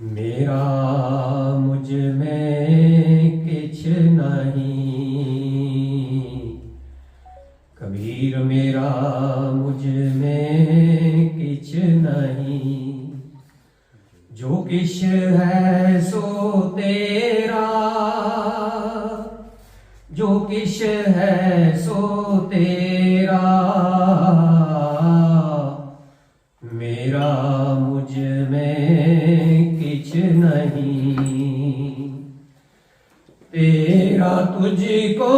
मेरा मुझ में किछ नहीं कबीर मेरा मुझ में किछ नहीं जो किश है सो तेरा जो किश है सो तेरा मेरा मुझ में ਮੁਝੀ ਕੋ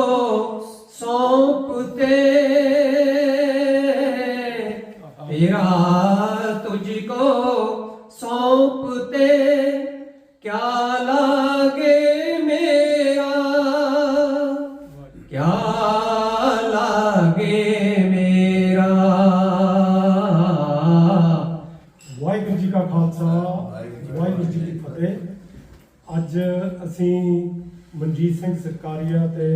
ਸੌਂਪਤੇ ਪਿਆ ਤੁਝ ਕੋ ਸੌਂਪਤੇ ਕਿਆ ਲਾਗੇ ਮੇਰਾ? ਕਿਆ ਲਾਗੇ ਮੇਰਾ? ਵਾਹਿਗੁਰੂ ਜੀ ਕਾ ਖਾਲਸਾ, ਵਾਹਿਗੁਰੂ ਜੀ ਕੀ ਫਤਿਹ। ਅੱਜ ਅਸੀਂ ਮਨਜੀਤ ਸਿੰਘ ਸਰਕਾਰੀਆ ਤੇ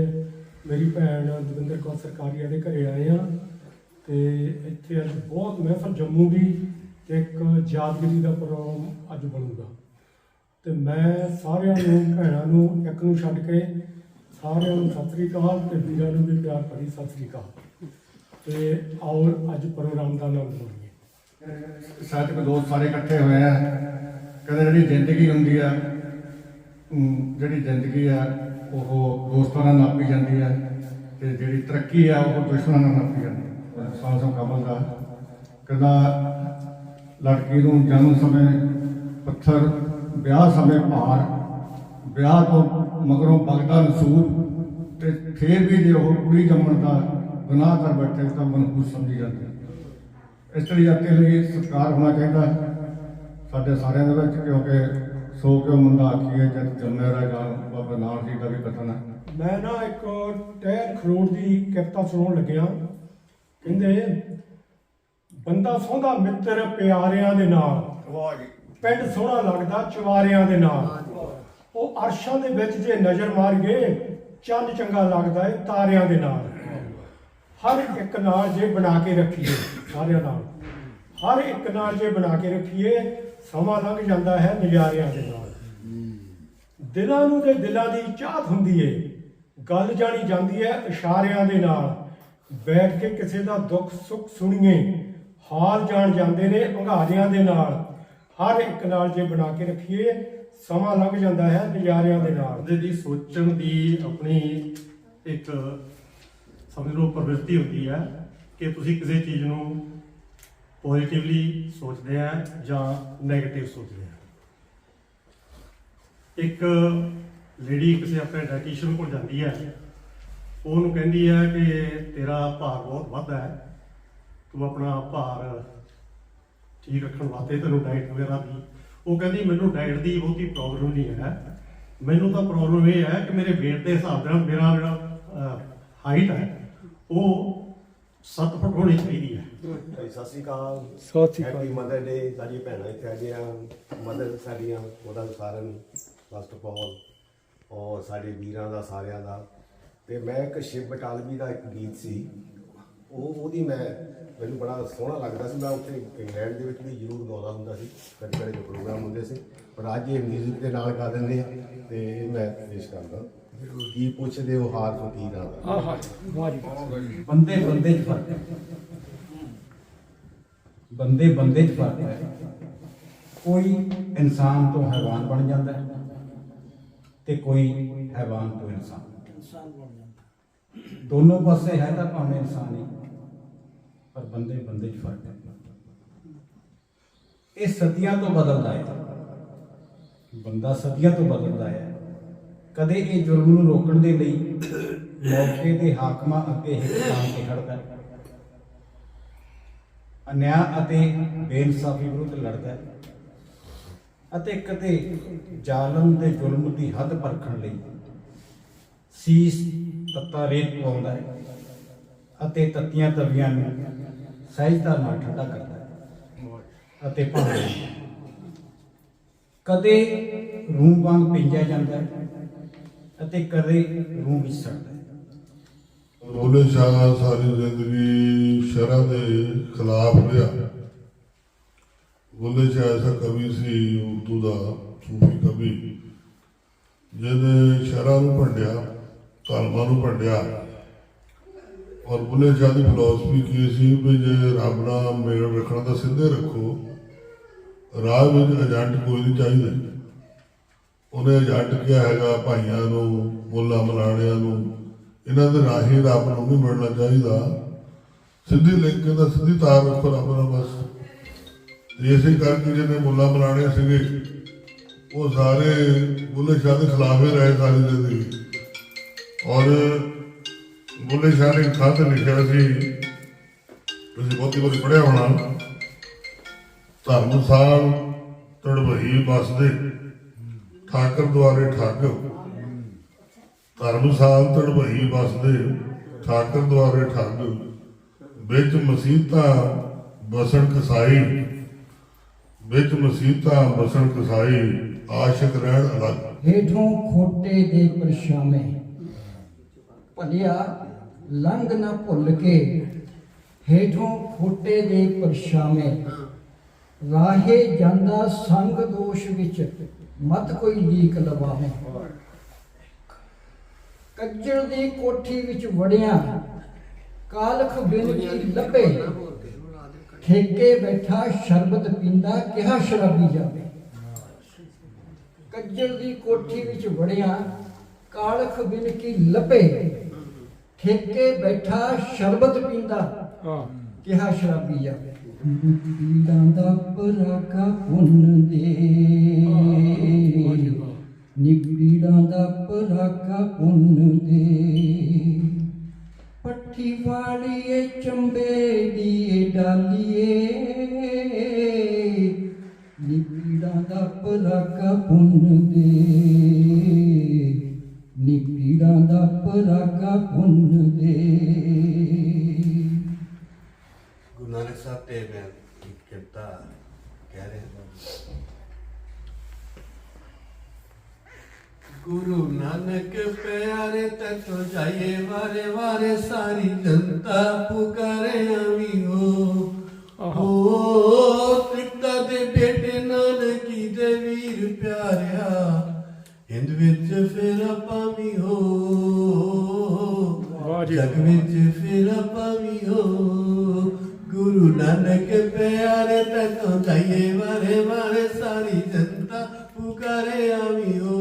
ਮੇਰੀ ਭੈਣ ਦਵਿੰਦਰ ਕੌਰ ਸਰਕਾਰੀਆ ਦੇ ਘਰੇ ਆਏ ਆ ਤੇ ਇੱਥੇ ਅੱਜ ਬਹੁਤ ਮਹਿਫਲ ਜੰਮੂ ਦੀ ਤੇ ਇੱਕ ਯਾਦਗਿਰੀ ਦਾ ਪ੍ਰੋਗਰਾਮ ਅੱਜ ਬਣੂਗਾ। ਤੇ ਮੈਂ ਸਾਰਿਆਂ ਨੂੰ, ਭੈਣਾਂ ਨੂੰ, ਇੱਕ ਨੂੰ ਛੱਡ ਕੇ ਸਾਰਿਆਂ ਨੂੰ ਸਤਿ ਸ੍ਰੀ ਅਕਾਲ ਤੇ ਵੀਰਾਂ ਨੂੰ ਵੀ ਪਿਆਰ ਭਰੀ ਸਤਿ ਸ੍ਰੀ ਅਕਾਲ। ਤੇ ਆਓ ਅੱਜ ਪ੍ਰੋਗਰਾਮ ਦਾ ਆਨੰਦ ਮਾਣੀਏ। ਸਾਥ ਦੋਸਤ ਸਾਰੇ ਇਕੱਠੇ ਹੋਏ ਆ। ਕਹਿੰਦੇ ਜਿਹੜੀ ਜ਼ਿੰਦਗੀ ਹੁੰਦੀ ਆ ਜਿਹੜੀ ਜ਼ਿੰਦਗੀ ਆ, ਉਹ ਦੋਸਤਾਂ ਨਾਲ ਨਾਪੀ ਜਾਂਦੀ ਹੈ ਤੇ ਜਿਹੜੀ ਤਰੱਕੀ ਆ, ਉਹ ਦੁਸ਼ਮਣਾਂ ਨਾਲ ਨਾਪੀ ਜਾਂਦੀ ਹੈ ਸਾਲਸਮ ਕਮਲ ਦਾ। ਕਹਿੰਦਾ, ਲੜਕੀ ਨੂੰ ਜਨਮ ਸਮੇਂ ਪੱਥਰ, ਵਿਆਹ ਸਮੇਂ ਭਾਰ, ਵਿਆਹ ਤੋਂ ਮਗਰੋਂ ਬਗਦਾ ਨਸੂਰ ਤੇ ਫੇਰ ਵੀ ਜੇ ਉਹ ਕੁੜੀ ਜੰਮਣ ਦਾ ਗੁਨਾਹ ਕਰ ਬੈਠੇ, ਤਾਂ ਮਨਹੂਸ ਸਮਝੀ ਜਾਂਦੀ ਹੈ ਇਸਤਰੀ ਜਾਤੀ ਲਈ ਸਤਿਕਾਰ ਹੋਣਾ ਚਾਹੀਦਾ ਸਾਡੇ ਸਾਰਿਆਂ ਦੇ ਵਿੱਚ, ਕਿਉਂਕਿ ਸੋ ਕਿਉ ਮੁੰਡਾ ਆਖੀਏ ਜਦ ਜੰਮਿਆ ਰਹਿ ਜਾਣ ਬਾਬਾ ਨਾਨਕ ਜੀ ਦਾ ਵੀ ਕਥਨ ਹੈ। ਮੈਂ ਨਾ ਇੱਕ ਟਹਿਰ ਖਰੋੜ ਦੀ ਕਵਿਤਾ ਸੁਣਾਉਣ ਲੱਗਿਆ। ਕਹਿੰਦੇ ਬੰਦਾ ਸੋਹਣਾ ਮਿੱਤਰ ਪਿਆਰਿਆਂ ਦੇ ਨਾਲ। ਪਿੰਡ ਸੋਹਣਾ ਲੱਗਦਾ ਚਵਾਰਿਆਂ ਦੇ ਨਾਲ। ਉਹ ਅਰਸ਼ਾਂ ਦੇ ਵਿੱਚ ਜੇ ਨਜ਼ਰ ਮਾਰੀਏ ਚੰਨ ਚੰਗਾ ਲੱਗਦਾ ਏ ਤਾਰਿਆਂ ਦੇ ਨਾਲ। ਹਰ ਇੱਕ ਨਾਲ ਜੇ ਬਣਾ ਕੇ ਰੱਖੀਏ ਸਾਰਿਆਂ ਨਾਲ। ਹਰ ਇੱਕ ਨਾਲ ਜੇ ਬਣਾ ਕੇ ਰੱਖੀਏ ਸਮਾਂ ਲੰਘ ਜਾਂਦਾ ਹੈ ਨਜ਼ਾਰਿਆਂ ਦੇ ਨਾਲ। ਦਿਲਾਂ ਨੂੰ ਤੇ ਦਿਲਾਂ ਦੀ ਚਾਹਤ ਹੁੰਦੀ ਏ। ਗੱਲ ਜਾਣੀ ਜਾਂਦੀ ਹੈ ਇਸ਼ਾਰਿਆਂ ਦੇ ਨਾਲ। ਬੈਠ ਕੇ ਕਿਸੇ ਦਾ ਦੁੱਖ ਸੁੱਖ ਸੁਣੀਏ। ਹਾਲ ਜਾਣ ਜਾਂਦੇ ਨੇ ਅੰਗਾਰਿਆਂ ਦੇ ਨਾਲ। ਹਰ ਇੱਕ ਨਾਲ ਜੇ ਬਣਾ ਕੇ ਰੱਖੀਏ, ਸਮਾਂ ਲੰਘ ਜਾਂਦਾ ਹੈ ਨਜ਼ਾਰਿਆਂ ਦੇ ਨਾਲ। ਬੰਦੇ ਦੀ ਸੋਚਣ ਦੀ ਆਪਣੀ ਇੱਕ ਸਮਝ ਲਓ ਪ੍ਰਵਿਰਤੀ ਹੁੰਦੀ ਹੈ ਕਿ ਤੁਸੀਂ ਕਿਸੇ ਚੀਜ਼ ਨੂੰ ਪੋਜ਼ਿਟਿਵਲੀ ਸੋਚਦੇ ਆ ਜਾਂ 네ਗੇਟਿਵ ਸੋਚਦੇ ਆ? ਇੱਕ ਲੇਡੀ ਕਿਸੇ ਆਪਣੇ ਡਾਈਟੀਸ਼ੀਅਨ ਕੋਲ ਜਾਂਦੀ ਹੈ, ਉਹਨੂੰ ਕਹਿੰਦੀ ਹੈ ਕਿ ਤੇਰਾ ਭਾਰ ਬਹੁਤ ਵੱਧਦਾ ਹੈ, ਤੂੰ ਆਪਣਾ ਭਾਰ ਠੀਕ ਰੱਖਣ ਵਾਸਤੇ ਤੈਨੂੰ ਡਾਈਟ ਵਗੈਰਾ ਦੀ। ਉਹ ਕਹਿੰਦੀ, ਮੈਨੂੰ ਡਾਈਟ ਦੀ ਬਹੁਤੀ ਪ੍ਰੋਬਲਮ ਨਹੀਂ ਹੈ। ਮੈਨੂੰ ਤਾਂ ਪ੍ਰੋਬਲਮ ਇਹ ਹੈ ਕਿ ਮੇਰੇ weight ਦੇ ਹਿਸਾਬ ਨਾਲ ਮੇਰਾ ਜਿਹੜਾ ਹਾਈਟ ਹੈ, ਉਹ 7 ਫੁੱਟ ਹੋਣੀ ਚਾਹੀਦੀ ਹੈ। ਭਾਈ ਸਤਿ ਸ਼੍ਰੀ ਅਕਾਲ। ਸਤਿ ਸ਼੍ਰੀ ਅਕਾਲ। ਹੈਪੀ ਮਦਰ ਡੇ ਸਾਡੀਆਂ ਭੈਣਾਂ ਇੱਥੇ ਆਈਆਂ ਮਦਰ ਸਾਡੀਆਂ ਉਹਦਾ ਸਾਰਨ ਫਸਟ ਆਫ ਆਲ ਔਰ ਸਾਡੇ ਵੀਰਾਂ ਦਾ ਸਾਰਿਆਂ ਦਾ। ਤੇ ਮੈਂ ਇੱਕ ਸ਼ਿਵ ਬਟਾਲਵੀ ਦਾ ਇੱਕ ਗੀਤ ਸੀ। ਉਹ ਉਹਦੀ ਮੈਂ ਮੈਨੂੰ ਬੜਾ ਸੋਹਣਾ ਲੱਗਦਾ ਸੀ। ਮੈਂ ਉੱਥੇ ਇੰਗਲੈਂਡ ਦੇ ਵਿੱਚ ਵੀ ਜ਼ਰੂਰ ਗਾਉਂਦਾ ਹੁੰਦਾ ਸੀ। ਕਦੇ ਕਦੇ ਜੋ ਪ੍ਰੋਗਰਾਮ ਹੁੰਦੇ ਸੀ। ਪਰ ਅੱਜ ਇਹ 뮤직 ਦੇ ਨਾਲ ਗਾ ਦਿੰਦੇ ਆ ਤੇ ਮੈਂ ਪੇਸ਼ ਕਰਦਾ। ਕੀ ਪੁੱਛਦੇ ਹੋ ਹਾਰ ਫਕੀਰਾਂ ਦਾ ਆਹਾ ਵਾਹ ਜੀ। ਬੰਦੇ ਬੰਦੇ 'ਚ ਫ਼ਰਕ ਹੈ। ਬੰਦੇ ਬੰਦੇ 'ਚ ਫ਼ਰਕ ਹੈ। ਕੋਈ ਇਨਸਾਨ ਤੋਂ ਹੈਵਾਨ ਬਣ ਜਾਂਦਾ ਹੈ ਤੇ ਕੋਈ ਹੈਵਾਨ ਤੋਂ ਇਨਸਾਨ। ਦੋਨੋਂ ਪਾਸੇ ਹੈ ਤਾਂ ਭਾਵੇਂ ਇਨਸਾਨ ਹੀ ਪਰ ਬੰਦੇ ਬੰਦੇ 'ਚ ਫ਼ਰਕ ਹੈ। ਇਹ ਸਦੀਆਂ ਤੋਂ ਬਦਲਦਾ ਹੈ। ਬੰਦਾ ਸਦੀਆਂ ਤੋਂ ਬਦਲਦਾ ਹੈ। ਕਦੇ ਇਹ ਜ਼ੁਲਮ ਨੂੰ ਰੋਕਣ ਦੇ ਲਈ ਮੌਕੇ ਦੇ ਹਾਕਮਾਂ ਅੱਗੇ ਹਿੱਕ ਥਾਮ ਕੇ ਖੜਦਾ ਹੈ। ਅਨਿਆਂ ਅਤੇ ਬੇਇਨਸਾਫੀ ਵਿਰੁੱਧ ਲੜਦਾ ਹੈ ਅਤੇ ਕਦੇ ਜ਼ਾਲਮ ਦੇ ਜ਼ੁਲਮ ਦੀ ਹੱਦ ਪਰਖਣ ਲਈ ਸੀਸ ਤੱਤਾ ਰੇਤ ਪਾਉਂਦਾ ਹੈ ਅਤੇ ਤੱਤੀਆਂ ਤਵੀਆਂ ਨੂੰ ਸਹਿਜਤਾ ਨਾਲ ਠੰਡਾ ਕਰਦਾ ਹੈ ਅਤੇ ਭਾਵੇਂ ਕਦੇ ਰੂਹ ਵਾਂਗ ਪੀਂਜਿਆ ਜਾਂਦਾ ਹੈ। ਅਤੇ ਕਦੇ ਰੂਹ ਵਿੱਚ ਸੜਦਾ ਹੈ। ਬੁੱਲੇ ਸ਼ਾਹ ਸਾਰੀ ਜ਼ਿੰਦਗੀ ਸ਼ਰ੍ਹਾ ਦੇ ਖਿਲਾਫ ਰਿਹਾ। ਬੁੱਲੇ ਸ਼ਾਹ ਐਸਾ ਕਵੀ ਸੀ, ਉਰਦੂ ਦਾ ਸੂਫੀ ਕਵੀ, ਜਿਹਨੇ ਸ਼ਹਿਰਾਂ ਨੂੰ ਭੰਡਿਆ ਧਰਮਾਂ ਨੂੰ ਭੰਡਿਆ ਔਰ ਬੁੱਲੇ ਸ਼ਾਹ ਦੀ ਫਿਲਾਸਫੀ ਕੀ ਸੀ ਵੀ ਜੇ ਰੱਬ ਨਾਲ ਮੇਲ ਰੱਖਣਾ ਤਾਂ ਸਿੱਧੇ ਰੱਖੋ। ਰਾਹ ਵਿੱਚ ਏਜੰਟ ਕੋਈ ਨਹੀਂ ਚਾਹੀਦਾ। ਉਹਨੇ ਜੱਟ ਕਿਹਾ ਹੈਗਾ ਭਾਈਆਂ ਨੂੰ, ਮੁੱਲਾ ਮਲਾਣਿਆਂ ਨੂੰ, ਇਹਨਾਂ ਦੇ ਰਾਹੀਂ ਰੱਬ ਨੂੰ ਵੀ ਮਿਲਣਾ ਚਾਹੀਦਾ। ਸਿੱਧੀ ਲਿੰਕ ਦਾ ਸਿੱਧੀ ਤਾਰ ਰੱਖੋ ਰੱਬ ਨਾਲ ਬਸ। ਇਸੇ ਕਰਕੇ ਜਿਹਨੇ ਮੁੱਲਾ ਮਲਾਣੇ ਸੀਗੇ, ਉਹ ਸਾਰੇ ਬੁੱਲੇ ਸ਼ਾਹ ਦੇ ਖਿਲਾਫ ਹੀ ਰਹੇ ਸਾਰੀ ਜ਼ਿੰਦਗੀ। ਔਰ ਬੁੱਲੇ ਸ਼ਾਹ ਨੇ ਖਤ ਲਿਖਿਆ ਸੀ, ਤੁਸੀਂ ਬਹੁਤੀ ਵਾਰੀ ਪੜਿਆ ਹੋਣਾ, ਧਰਮ ਧਰਮਸਾਲ ਤੜਵਈ ਬਸਦੇ ਠਾਕਰ ਦੁਆਰੇ ਠੱਗ। ਧਰਮਸਾਲ ਤੜਵਈ ਬਸਦੇ ਠਾਕਰ ਦੁਆਰੇ ਠੱਗ। ਵਿੱਚ ਮਸੀਤਾਂ ਬਸਣ ਕਸਾਈ। ਵਿੱਚ ਮਸੀਤਾਂ ਬਸਣ ਕਸਾਈ, ਆਸ਼ਿਕ ਰਹਿਣ ਅਲੱਗ। ਹੇਠੋਂ ਖੋਟੇ ਦੇ ਪਰਛਾਵੇਂ ਭਲਿਆ, ਲੰਘ ਨਾ ਭੁੱਲ ਕੇ। ਹੇਠੋਂ ਖੋਟੇ ਦੇ ਪਰਛਾਵੇਂ ਰਾਹੇ ਜਾਂਦਾ ਸੰਗ ਦੋਸ਼ ਵਿੱਚ। ਮਤ ਕੋਈ ਲੀਕ ਲਵਾਵੇਂ। ਕੱਜਲ ਦੀ ਕੋਠੀ ਵਿੱਚ ਵੜਿਆ ਕਾਲਖ ਬਿਨ ਕੀ ਲੱਭੇ। ਠੇਕੇ ਬੈਠਾ ਸ਼ਰਬਤ ਪੀਂਦਾ ਕਿਹਾ ਸ਼ਰਾਬੀ ਜਾਵੇ। ਕੱਜਲ ਦੀ ਕੋਠੀ ਵਿੱਚ ਵੜਿਆ ਕਾਲਖ ਬਿਨ ਕੀ ਲੱਭੇ। ਠੇਕੇ ਬੈਠਾ ਸ਼ਰਬਤ ਪੀਂਦਾ। ਕਿਹਾ ਸ਼ਰਾਬੀ ਜਾਵੇ ਪੀੜਾਂ ਦਾ ਪਰਾਕਾ ਪੁੰਨ ਦੇ। ਨਿਪੀੜਾਂ ਦਾ ਪਰਾਕਾ ਪੁੰਨ ਦੇ। ਪੱਠੀ ਵਾਲੀਏ, ਚੰਬੇ ਦੀ ਡਾਲੀਏ। ਨਿਪੀੜਾਂ ਦਾ ਪਰਾਕਾ ਪੁੰਨ ਦੇ। ਨਿਪੀੜਾਂ ਦਾ ਪਰਾਕਾ ਪੁੰਨ ਦੇ। ਨਾਨਕ ਸਾਹਿਬ ਤੇ ਮੈਂ ਕਿਰਤਾ ਕਹਿ ਰਿਹਾ ਗੁਰੂ ਨਾਨਕ ਪਿਆਰੇ ਤਤੋ ਜਾਈਏ ਵਾਰੇ ਵਾਰੇ ਸਾਰੀ ਜਨਤਾ ਪੁਕਾਰੇ ਆਵੀ ਹੋ ਹੋ ਤ੍ਰਿਪਤਾ ਦੇ ਬੇਟੇ ਨਾਨਕੀ ਦੇ ਵੀਰ ਪਿਆਰਿਆ ਹਿੰਦ ਵਿੱਚ ਫੇਰ ਪਾਵੀ ਹੋ। ਜਗ ਵਿੱਚ ਫਿਰ ਪਾਵੀ ਹੋ। ਗੁਰੂ ਨਾਨਕ ਪਿਆਰੇ ਤੱਕ ਜਾਈਏ ਵਾਰੇ ਵਾਰੇ ਸਾਰੀ ਜਨਤਾ ਪੁਕਾਰੇ ਆਵੀ ਹੋ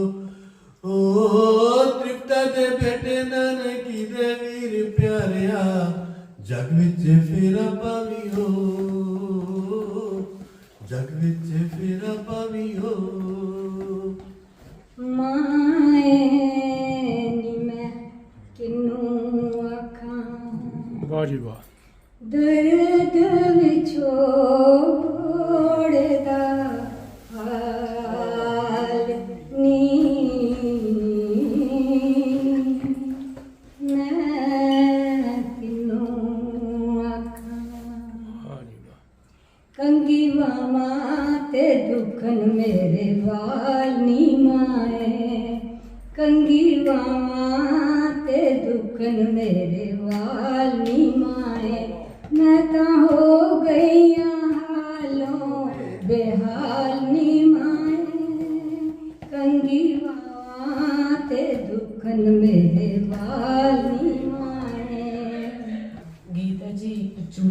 ਓ ਤ੍ਰਿਪਤਾ ਦੇ ਬੇਟੇ ਨਾਨਕੀ ਦੇ ਵੀਰ ਪਿਆਰਿਆ ਜਗ ਵਿੱਚ ਫਿਰ ਪਾਵੀ ਹੋ ਜਗ ਵਿੱਚ ਫਿਰ ਪਾਵੀ ਹੋ ਮਾਏ ਨੀ ਮੈਂ ਕਿਨੂੰ ਆਖਾਂ। ਵਾਹ ਜੀ ਵਾਹ। दर्द विछो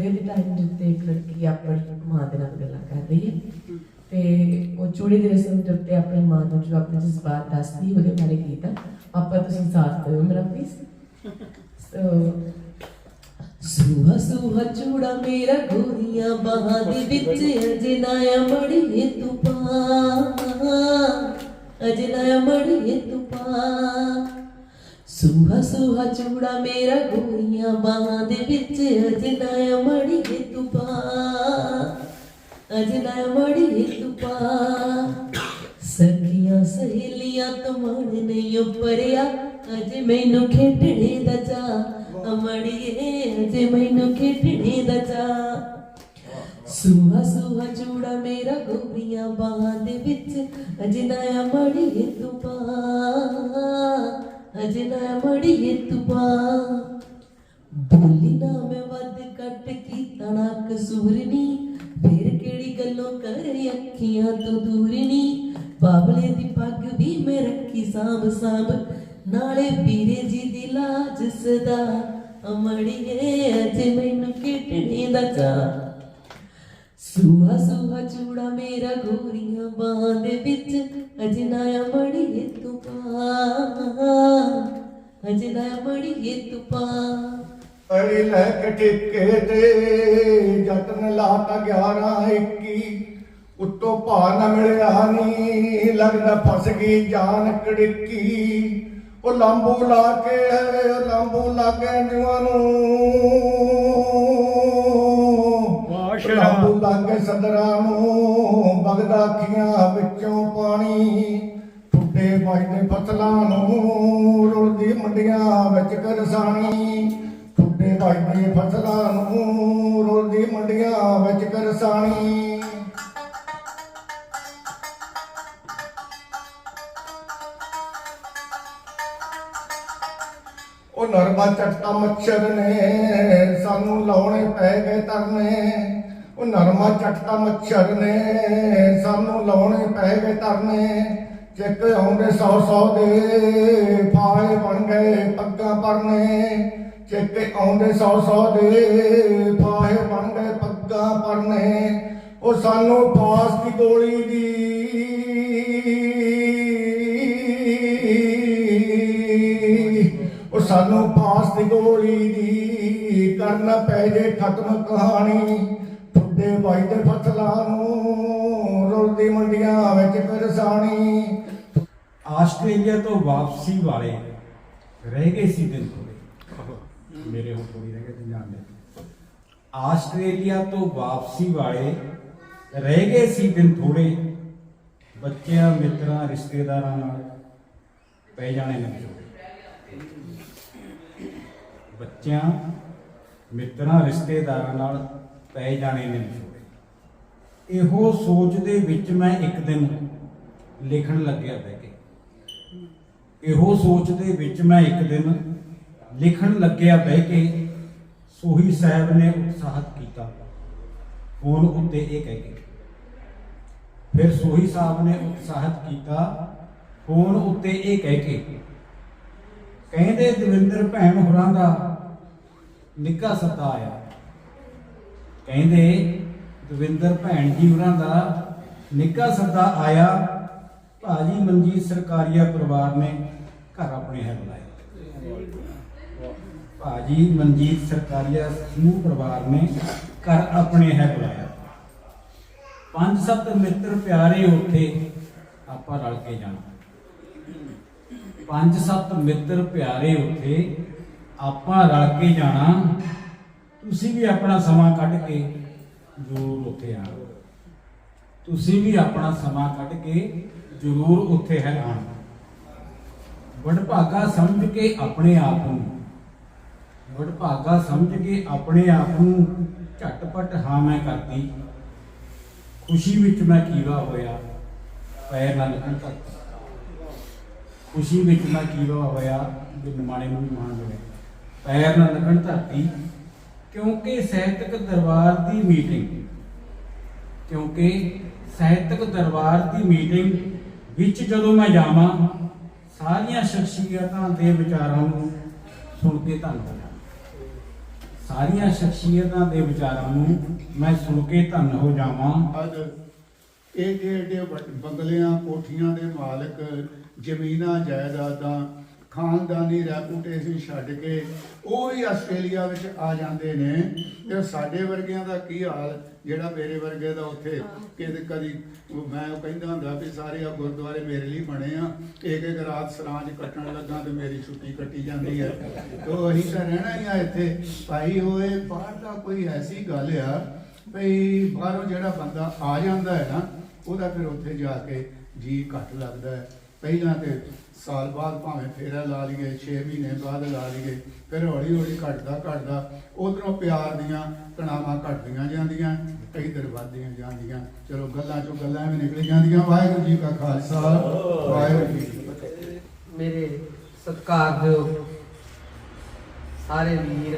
ਚੂੜੇ ਦੇ ਟਾਈਮ ਉੱਤੇ ਇੱਕ ਲੜਕੀ ਆਪਣੀ ਮਾਂ ਦੇ ਨਾਲ ਗੱਲਾਂ ਕਰ ਰਹੀ ਹੈ। ਤੇ ਉਹ ਚੂੜੇ ਦੀ ਰਸਮ ਦੇ ਉੱਤੇ ਆਪਣੀ ਮਾਂ ਨੂੰ ਜੋ ਆਪਣੇ ਜਜ਼ਬਾਤ ਦੱਸਦੀ ਉਹਦੇ ਬਾਰੇ ਗੀਤ ਆਪਾਂ ਤੁਸੀਂ ਸਾਥ ਦਿਓ ਮੇਰਾ ਪਲੀਜ਼ ਸੋ ਸੁਹਾ ਸੁਹਾ ਚੂੜਾ ਮੇਰਾ ਗੋਰੀਆਂ ਬਾਹਾਂ ਦੇ ਵਿੱਚ ਅਜਨਾਇਆ ਮੜੀਏ ਤੂੰ ਪਾ ਅਜਨਾਇਆ ਮੜੀਏ ਤੂੰ ਪਾ ਸੁਹਾ ਸੁਹਾ ਚੂੜਾ ਮੇਰਾ ਗੋਰੀਆਂ ਬਾਹਾਂ ਦੇ ਵਿੱਚ ਅਜਨਾਇਆ ਮੜੀਏ ਤੂੰ ਪਾ ਅਜਨਾਇਆ ਮੜੀਏ ਤੂੰ ਪਾ ਸਖੀਆਂ ਸਹੇਲੀਆਂ ਤੁਮਣ ਨਹੀਂ ਉਪਰਿਆ, ਅਜ ਮੈਨੂੰ ਖੇਡਣੇ ਦਾ ਜਾ ਅਮੜੀਏ ਅਜ ਮੈਨੂੰ ਖੇਡਣੇ ਦਾ ਜਾ ਸੁਹਾ ਸੁਹਾ ਚੂੜਾ ਮੇਰਾ ਗੋਰੀਆਂ ਬਾਹਾਂ ਦੇ ਵਿੱਚ ਅਜਨਾਇਆ ਮੜੀਏ ਤੂੰ ਪਾ ਅਜਨਾਇਆ ਮੜੀਏ ਤੂੰ ਪਾ। ਬੋਲੀ ਨਾ ਮੈਂ ਵੱਧ ਕੱਟ ਕੀਤਾ ਨਾ ਕਸੂਰ ਨੀ। ਕਿਹੜੀ ਗੱਲੋਂ ਕਰ ਅੱਖੀਆਂ ਤੋਂ ਦੂਰ ਬਾਬਲੇ ਦੀ ਪੱਗ ਵੀ ਮੈਂ ਰੱਖੀ ਸਾਂਭ ਸਾਂਭ। ਨਾਲੇ ਵੀਰੇ ਜੀ ਦੀ ਲਾਜ ਸਦਾ। ਅਮੜੀਏ ਅੱਜ ਮੈਨੂੰ ਕਿਟਣੀ ਦਾ ਚਾ ਸੁਹਾ ਸੁਹਾ ਚੂੜਾ ਮੇਰਾ ਗੋਰੀਆਂ ਬਾਹਾਂ ਦੇ ਵਿੱਚ। ਅਜਨਾਇਆ ਮੜੀਏ ਤੂੰ ਅਜਨਾਇਆ ਮੜੀਏ ਤੂੰ ਪਾ ਅੜੀ ਲੈ ਕੇ ਠੇਕੇ ਤੇ ਜਤਨ ਲਾਤਾ 11 21 ਉੱਤੋਂ ਭਾ ਨਾ ਮਿਲਿਆ ਨੀ ਲੱਗਦਾ ਫਸ ਗਈ ਜਾਨ ਕੜਕੀ। ਉਹ ਲਾਂਬੂ ਲਾ ਕੇ ਉਹ ਲਾਂਬੂ ਲਾ ਕੇ ਜੂਆਂ ਨੂੰ। ਵਾਹ ਸ਼ੇਰਾ। ਲਾਂਬੂ ਲਾ ਕੇ ਸਦਰਾਂ ਨੂੰ ਵਗਦਾ ਅੱਖੀਆਂ ਵਿੱਚੋਂ ਪਾਣੀ। ਟੁੱਟੇ ਵੱਜਦੇ ਫਸਲਾਂ ਨੂੰ ਰੁਲਦੀ ਮੰਡੀਆਂ ਵਿੱਚ ਕਰਸਾਣੀ। ਟੁੱਟੇ ਵੱਜਦੇ ਫਸਲਾਂ ਨੂੰ ਰੁਲਦੀ ਮੰਡੀਆਂ ਵਿੱਚ ਕਰਸਾਣੀ। ਉਹ ਨਰਮਾ ਚੱਟਾ ਮੱਛਰ ਨੇ, ਸਾਨੂੰ ਲਾਉਣੇ ਪੈ ਗਏ ਤਰਨੇ ਉਹ ਨਰਮਾ ਚੱਟਾ ਮੱਛਰ ਨੇ, ਸਾਨੂੰ ਲਾਉਣੇ ਪੈ ਗਏ ਤਰਨੇ ਚੱਕ ਆਉਂਦੇ ਸੌ ਸੌ ਦੇ ਫਾਏ ਬਣ ਗਏ ਪੱਗਾਂ ਪਰਨੇ। ਚੱਕ ਆਉਂਦੇ ਸੌ ਸੌ ਦੇ ਫਾਏ ਬਣ ਗਏ ਪੱਗਾਂ ਪਰਨੇ। ਉਹ ਸਾਨੂੰ ਫਾਸ ਦੀ ਗੋਲੀ ਦੀ ਉਹ ਸਾਨੂੰ ਫਾਸ ਦੀ ਗੋਲੀ ਦੀ ਕਰਨਾ ਪੈ ਜੇ ਖਤਮ ਕਹਾਣੀ। ਠੁੱਡੇ ਵੱਜਦੇ ਫਸਲਾਂ ਨੂੰ ਰੁਲਦੀ ਮੰਡੀਆਂ ਵਿੱਚ ਕਰਸਾਣੀ। ਆਸਟ੍ਰੇਲੀਆ ਤੋਂ ਵਾਪਸੀ ਵਾਲੇ ਰਹਿ ਗਏ ਸੀ ਦਿਨ ਥੋੜੇ ਮੇਰੇ ਹੁਣ ਥੋੜੀ ਰਹਿ ਗਏ ਤੇ ਜਾਣ ਦੇ। ਆਸਟ੍ਰੇਲੀਆ ਤੋਂ ਵਾਪਸੀ ਵਾਲੇ ਰਹਿ ਗਏ ਸੀ ਦਿਨ ਥੋੜੇ ਬੱਚਿਆਂ, ਮਿੱਤਰਾਂ, ਰਿਸ਼ਤੇਦਾਰਾਂ ਨਾਲ ਪੈ ਜਾਣੇ ਨੇ ਵਿਛੋੜੇ ਬੱਚਿਆਂ, ਮਿੱਤਰਾਂ, ਰਿਸ਼ਤੇਦਾਰਾਂ ਨਾਲ ਪੈ ਜਾਣੇ ਨੇ ਵਿਛੋੜੇ ਇਹੋ ਸੋਚ ਦੇ ਵਿੱਚ ਮੈਂ ਇੱਕ ਦਿਨ ਲਿਖਣ ਲੱਗਿਆ ਬਹਿ ਕੇ। ਇਹੋ ਸੋਚ ਦੇ ਵਿੱਚ ਮੈਂ ਇੱਕ ਦਿਨ ਲਿਖਣ ਲੱਗਿਆ ਬਹਿ ਕੇ, ਸੋਹੀ ਸਾਹਿਬ ਨੇ ਉਤਸ਼ਾਹਤ ਕੀਤਾ। ਫੋਨ ਉੱਤੇ ਇਹ ਕਹਿ ਕੇ। ਫਿਰ ਸੋਹੀ ਸਾਹਿਬ ਨੇ ਉਤਸ਼ਾਹਤ ਕੀਤਾ, ਫੋਨ ਉੱਤੇ ਇਹ ਕਹਿ ਕੇ। ਕਹਿੰਦੇ, ਦਵਿੰਦਰ ਭੈਣ ਹੋਰਾਂ ਦਾ ਨਿੱਕਾ ਸੱਦਾ ਆਇਆ। ਕਹਿੰਦੇ, ਦਵਿੰਦਰ ਭੈਣ ਜੀ ਹੋਰਾਂ ਦਾ ਨਿੱਕਾ ਸੱਦਾ ਆਇਆ। ਭਾਜੀ ਮਨਜੀਤ ਸਰਕਾਰੀਆ ਪਰਿਵਾਰ ਨੇ ਘਰ ਆਪਣੇ ਹੈ ਬੁਲਾਏ ਭਾਜੀ ਮਨਜੀਤ ਸਰਕਾਰੀਆ ਸਮੂਹ ਪਰਿਵਾਰ ਨੇ ਘਰ ਆਪਣੇ ਹੈ ਬੁਲਾਇਆ ਪੰਜ ਸੱਤ ਮਿੱਤਰ ਪਿਆਰੇ ਉੱਥੇ ਆਪਾਂ ਰਲ ਕੇ ਜਾਣਾ। ਪੰਜ ਸੱਤ ਮਿੱਤਰ ਪਿਆਰੇ ਉੱਥੇ ਆਪਾਂ ਰਲ ਕੇ ਜਾਣਾ। ਤੁਸੀਂ ਵੀ ਆਪਣਾ ਸਮਾਂ ਕੱਢ ਕੇ ਜ਼ਰੂਰ ਉੱਥੇ ਆਣਾ। ਤੁਸੀਂ ਵੀ ਆਪਣਾ ਸਮਾਂ ਕੱਢ ਕੇ ਜ਼ਰੂਰ ਉੱਥੇ ਹੈ। ਵਡਭਾਗਾ ਸਮਝ ਕੇ ਆਪਣੇ ਆਪ ਨੂੰ। ਵਡਭਾਗਾ ਸਮਝ ਕੇ ਆਪਣੇ ਆਪ ਨੂੰ ਝਟਪਟ ਹਾਂ ਮੈਂ ਕਰਦੀ ਖੁਸ਼ੀ ਵਿੱਚ ਮੈਂ ਕੀਵਾ ਹੋਇਆ ਪੈਰ ਨਾਲ ਲੱਗਣ ਤੱਕ। ਖੁਸ਼ੀ ਵਿੱਚ ਮੈਂ ਕੀਵਾ ਹੋਇਆ ਵੀ ਨਿਮਾਣੇ ਨੂੰ ਵੀ ਮਾਣ ਮਿਲੇ। ਪੈਰ ਨਾਲ ਲੱਗਣ ਧਰਤੀ ਕਿਉਂਕਿ ਸਾਹਿਤਕ ਦਰਬਾਰ ਦੀ ਮੀਟਿੰਗ ਕਿਉਂਕਿ ਸਾਹਿਤਕ ਦਰਬਾਰ ਦੀ ਮੀਟਿੰਗ ਵਿੱਚ ਜਦੋਂ ਮੈਂ ਜਾਵਾਂ, ਸਾਰੀਆਂ ਸ਼ਖਸੀਅਤਾਂ ਦੇ ਵਿਚਾਰਾਂ ਨੂੰ ਸੁਣ ਕੇ ਧੰਨ ਹੋ ਜਾਵਾਂ। ਸਾਰੀਆਂ ਸ਼ਖਸੀਅਤਾਂ ਦੇ ਵਿਚਾਰਾਂ ਨੂੰ ਮੈਂ ਸੁਣ ਕੇ ਧੰਨ ਹੋ ਜਾਵਾਂ। ਅੱਜ ਏਡੇ ਏਡੇ ਵੱਡ- ਬੰਗਲਿਆਂ ਕੋਠੀਆਂ ਦੇ ਮਾਲਕ ਜ਼ਮੀਨਾਂ, ਜਾਇਦਾਦਾਂ ਖਾਨਦਾਨੀ ਰੈਪੂਟੇਸ਼ਨ ਛੱਡ ਕੇ ਉਹ ਵੀ ਆਸਟ੍ਰੇਲੀਆ ਵਿੱਚ ਆ ਜਾਂਦੇ ਨੇ। ਤੇ ਸਾਡੇ ਵਰਗਿਆਂ ਦਾ ਕੀ ਹਾਲ? ਜਿਹੜਾ ਮੇਰੇ ਵਰਗੇ ਦਾ ਉੱਥੇ ਕਿਤੇ ਕਦੀ ਮੈਂ ਉਹ ਕਹਿੰਦਾ ਹੁੰਦਾ ਵੀ ਸਾਰੇ ਆ ਗੁਰਦੁਆਰੇ ਮੇਰੇ ਲਈ ਬਣੇ ਆ। ਇੱਕ ਇੱਕ ਰਾਤ ਸਰਾਂਜ ਕੱਟਣ ਲੱਗਾ ਤੇ ਮੇਰੀ ਛੁੱਟੀ ਕੱਟੀ ਜਾਂਦੀ ਹੈ ਤੋ ਅਸੀਂ ਤਾਂ ਰਹਿਣਾ ਹੀ ਆ ਇੱਥੇ। ਭਾਈ ਹੋਏ, ਬਾਹਰ ਦਾ ਕੋਈ ਐਸੀ ਗੱਲ ਆ ਭਈ ਬਾਹਰੋਂ ਜਿਹੜਾ ਬੰਦਾ ਆ ਜਾਂਦਾ ਹੈ ਨਾ, ਉਹਦਾ ਫਿਰ ਉੱਥੇ ਜਾ ਕੇ ਜੀ ਘੱਟ ਲੱਗਦਾ ਹੈ। ਪਹਿਲਾਂ ਤੇ ਸਾਲ ਬਾਅਦ ਭਾਵੇਂ ਫੇਰਾ ਲਾ ਲਈਏ 6 ਮਹੀਨੇ ਬਾਅਦ ਲਾ ਲਈਏ ਫਿਰ ਹੌਲੀ ਹੌਲੀ ਘਟਦਾ ਘਟਦਾ ਉਧਰੋਂ ਪਿਆਰ ਦੀਆਂ ਕਣਾਵਾਂ ਘਟਦੀਆਂ ਜਾਂਦੀਆਂ ਇਧਰ ਵੱਧਦੀਆਂ ਜਾਂਦੀਆਂ। ਚਲੋ ਗੱਲਾਂ ਚੋਂ ਗੱਲਾਂ ਵੀ ਨਿਕਲ ਜਾਂਦੀਆਂ। ਵਾਹਿਗੁਰੂ ਜੀ ਕਾ ਖਾਲਸਾ ਵਾਹਿਗੁਰੂ ਜੀ ਮੇਰੇ ਸਤਿਕਾਰਯੋਗ ਸਾਰੇ ਵੀਰ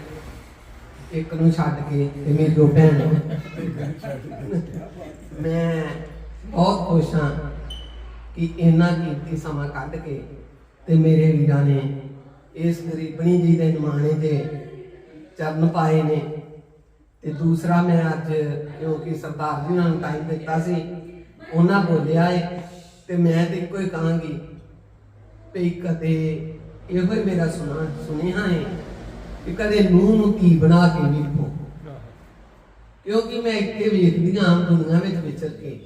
ਇੱਕ ਨੂੰ ਛੱਡ ਕੇ ਤੇ ਮੇਰੀ ਦੋ ਭੈਣਾਂ ਮੈਂ ਬਹੁਤ ਖੁਸ਼ ਹਾਂ। ਕਿ ਇਹਨਾਂ ਕੀਮਤੀ ਸਮਾਂ ਕੱਢ ਕੇ ਤੇ ਮੇਰੇ ਵੀਰਾਂ ਨੇ ਇਸ ਗਰੀਬਣੀ ਜੀ ਦੇ ਨਿਮਾਣੇ ਤੇ ਚਰਨ ਪਾਏ ਨੇ। ਤੇ ਦੂਸਰਾ ਮੈਂ ਅੱਜ ਕਿਉਂਕਿ ਸਰਦਾਰ ਜੀ ਨਾਲ ਟਾਈਮ ਦਿੱਤਾ ਸੀ, ਉਹਨਾਂ ਬੋਲਿਆ ਏ, ਤੇ ਮੈਂ ਤੇ ਇੱਕੋ ਹੀ ਕਹਾਂਗੀ ਵੀ ਕਦੇ ਇਹੋ ਹੀ ਮੇਰਾ ਸੁਣਾ, ਸੁਨੇਹਾ ਹੈ ਕਿ ਕਦੇ ਨੂੰਹ ਨੂੰ ਧੀ ਬਣਾ ਕੇ ਵੇਖੋ। ਕਿਉਂਕਿ ਮੈਂ ਇੱਥੇ ਵੇਖਦੀ ਹਾਂ ਆਮ ਦੁਨੀਆ ਵਿੱਚ ਵਿਚਰ ਕੇ।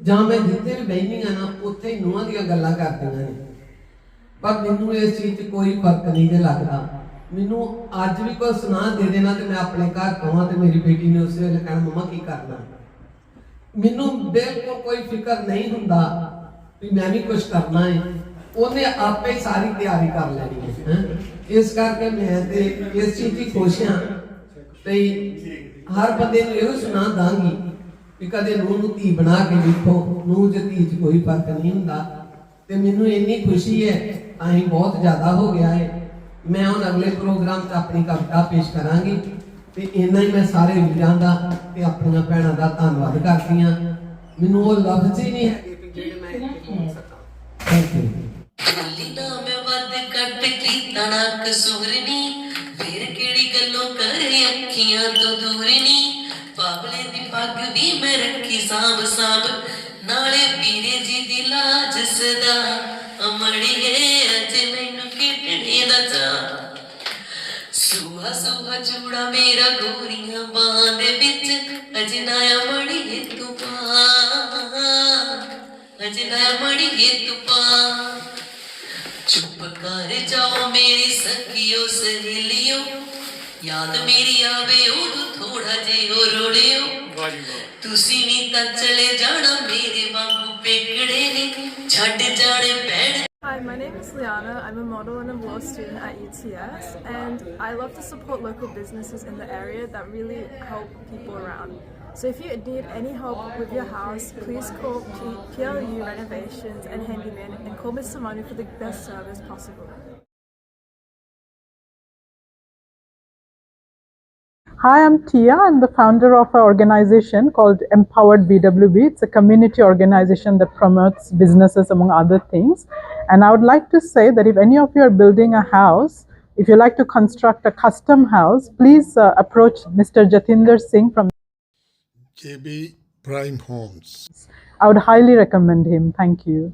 ਜਾਂ ਮੈਂ ਜਿੱਥੇ ਵੀ ਬੈਠੀ ਹਾਂ ਨਾ, ਉੱਥੇ ਹੀ ਨੂੰਹਾਂ ਦੀਆਂ ਗੱਲਾਂ ਕਰਦੀਆਂ ਨੇ ਪਰ ਮੈਨੂੰ ਇਸ ਚੀਜ਼ 'ਚ ਕੋਈ ਫ਼ਰਕ ਨਹੀਂ ਜੇ ਲੱਗਦਾ। ਮੈਨੂੰ ਅੱਜ ਵੀ ਕੋਈ ਸੁਣਾ ਦੇ ਦੇਣਾ ਤੇ ਮੈਂ ਆਪਣੇ ਘਰ ਕਹਾਂ ਤੇ ਮੇਰੀ ਬੇਟੀ ਨੇ ਉਸੇ ਵੇਲੇ ਕਹਿਣਾ, ਮਮਾ, ਕੀ ਕਰਨਾ? ਮੈਨੂੰ ਬਿਲਕੁਲ ਕੋਈ ਫਿਕਰ ਨਹੀਂ ਹੁੰਦਾ ਵੀ ਮੈਂ ਵੀ ਕੁਝ ਕਰਨਾ ਹੈ ਉਹਨੇ ਆਪੇ ਹੀ ਸਾਰੀ ਤਿਆਰੀ ਕਰ ਲੈਣੀ ਹੈ। ਇਸ ਕਰਕੇ ਮੈਂ ਤੇ ਇਸ ਚੀਜ਼ ਦੀ ਖੁਸ਼ ਹਾਂ। ਤੇ ਹਰ ਬੰਦੇ ਨੂੰ ਇਹੋ ਸੁਣਾ ਦਾਂਗੀ ਵੀ ਕਦੇ ਨੂੰਹ ਨੂੰ ਧੀ ਬਣਾ ਕੇ ਵੇਖੋ ਨੂੰਹ ਤੇ ਧੀ 'ਚ ਕੋਈ ਫ਼ਰਕ ਨਹੀਂ ਹੁੰਦਾ। ਤੇ ਮੈਨੂੰ ਇੰਨੀ ਖੁਸ਼ੀ ਹੈ ਅਸੀਂ ਬਹੁਤ ਜ਼ਿਆਦਾ ਹੋ ਗਿਆ ਹੈ। ਮੈਂ ਹੁਣ ਅਗਲੇ ਪ੍ਰੋਗਰਾਮ 'ਚ ਆਪਣੀ ਕਵਿਤਾ ਪੇਸ਼ ਕਰਾਂਗੀ। ਤੇ ਇੰਨਾ ਹੀ ਮੈਂ ਸਾਰੇ ਵੀਰਾਂ ਦਾ ਤੇ ਆਪਣੀਆਂ ਭੈਣਾਂ ਦਾ ਧੰਨਵਾਦ ਕਰਦੀ ਹਾਂ। ਮੈਨੂੰ ਉਹ ਲਫ਼ਜ਼ ਹੀ ਨਹੀਂ ਹੈਗੇ ਵੀ ਜਿਹੜੇ ਮੈਂ ਇੱਥੇ ਬੋਲ ਸਕਾਂ। ਥੈਂਕ ਯੂ ਖਾਲੀ ਨਾ ਮੈਂ ਵੱਧ ਕੱਟ ਕੀਤਾ ਨਾ ਕਸੂਰਨੀ। ਫੇਰ ਕਿਹੜੀ ਗੱਲੋਂ ਕਰੇ ਅੱਖੀਆਂ ਤੋਂ ਦੂਰਨੀ? ਬਾਬਲੇ ਦੀ ਪੱਗ ਵੀ ਮੈਂ ਰੱਖੀ ਸਾਂਭ ਸਾਂਭ, ਨਾਲੇ ਪੀਰੇ ਜੀ ਦੀ ਲਾਜ ਸਦਾ। ਅਮੜੀਏ, ਅੱਜ ਮੈਨੂੰ ਕਿਟਣੇ ਦਾ ਚਾ ਸੁਹਾ ਸੁਹਾ ਚੂੜਾ ਮੇਰਾ ਗੋਰੀਆਂ ਬਾਹਾਂ ਦੇ ਵਿੱਚ ਨਾ ਮੜੀਏ ਤੂੰ ਪਾ। ਅਜਨਾਇਆ ਮੜੀਏ ਤੂੰ ਪਾ। ਚੁੱਪ ਕਰ ਜਾਓ ਮੇਰੀ ਸਖੀਓ, ਸਹੇਲੀਓ। ਯਾਦ ਮੇਰੀ ਆਵੇ, ਉਦੋਂ ਥੋੜਾ ਜਿਹਾ ਰੋੜਿਓ ਤੁਸੀਂ ਵੀ ਤਾਂ ਚਲੇ ਜਾਣਾ ਮੇਰੇ ਵਾਂਗੂ ਪੇਕੜੇ ਨੇ ਛੱਡ ਜਾਣੇ ਪੈਣ Hi, my name is Liana. I'm a model and a law student at UTS, and I love to support local businesses in the area that really help people around. So if you need any help with your house, please call P- PLU Renovations and Handyman and call Mr. Manu for the best service possible. Hi, I'm Tia. I'm the founder of an organization called Empowered BWB. It's a community organization that promotes businesses, among other things. And I would like to say that if any of you are building a house, if you like to construct a custom house, please uh, approach Mr. Jatinder Singh from. JB Prime Homes. I would highly recommend him. Thank you.